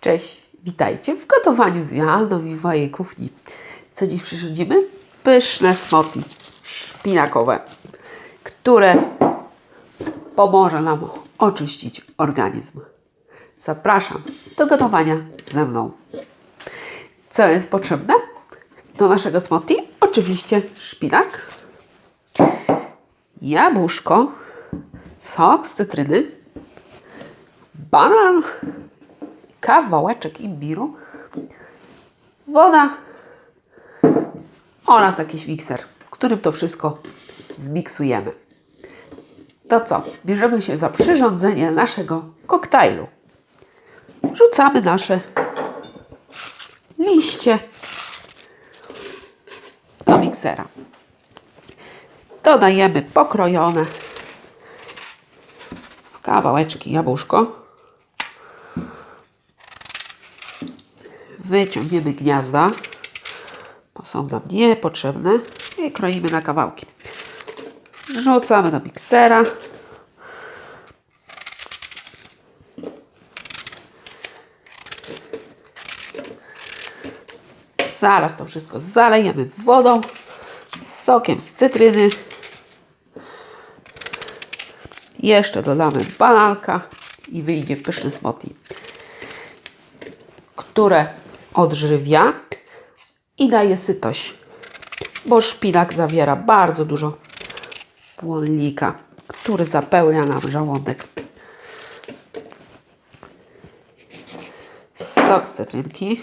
Cześć, witajcie w gotowaniu z Joanną w mojej kuchni. Co dziś przyrządzimy? Pyszne smoothie szpinakowe, które pomoże nam oczyścić organizm. Zapraszam do gotowania ze mną. Co jest potrzebne do naszego smoothie? Oczywiście szpinak, jabłuszko, sok z cytryny, banan, kawałeczek imbiru, woda oraz jakiś mikser, którym to wszystko zmiksujemy. To co? Bierzemy się za przyrządzenie naszego koktajlu. Wrzucamy nasze liście do miksera. Dodajemy pokrojone kawałeczki jabłuszko. Wyciągniemy gniazda, bo są nam niepotrzebne i kroimy na kawałki. Wrzucamy do miksera. Zaraz to wszystko zalejemy wodą, sokiem z cytryny. Jeszcze dodamy bananka i wyjdzie pyszny smoothie, które odżywia i daje sytość, bo szpinak zawiera bardzo dużo błonnika, który zapełnia nam żołądek. Sok z cytrynki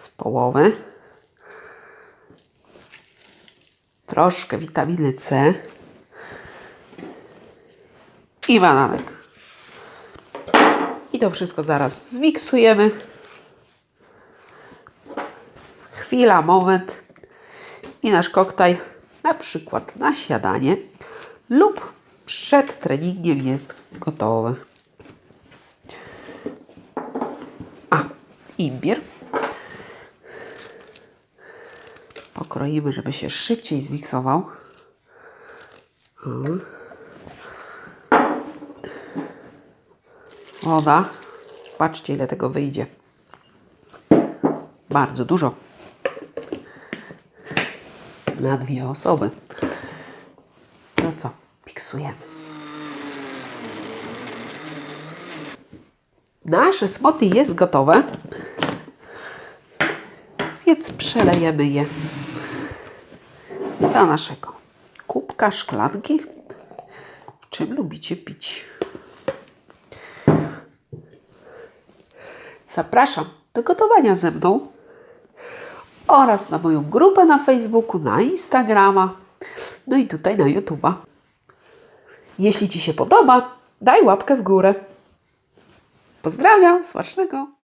z połowy. Troszkę witaminy C i bananek. To wszystko zaraz zmiksujemy. Chwila, moment i nasz koktajl na przykład na śniadanie lub przed treningiem jest gotowy. A, imbir. Pokroimy, żeby się szybciej zmiksował. Woda. Patrzcie, ile tego wyjdzie. Bardzo dużo. Na dwie osoby. To co? Miksujemy. Nasze smoothie jest gotowe. Więc przelejemy je do naszego kubka, szklanki. W czym lubicie pić? Zapraszam do gotowania ze mną oraz na moją grupę na Facebooku, na Instagrama, no i tutaj na YouTube'a. Jeśli Ci się podoba, daj łapkę w górę. Pozdrawiam, smacznego!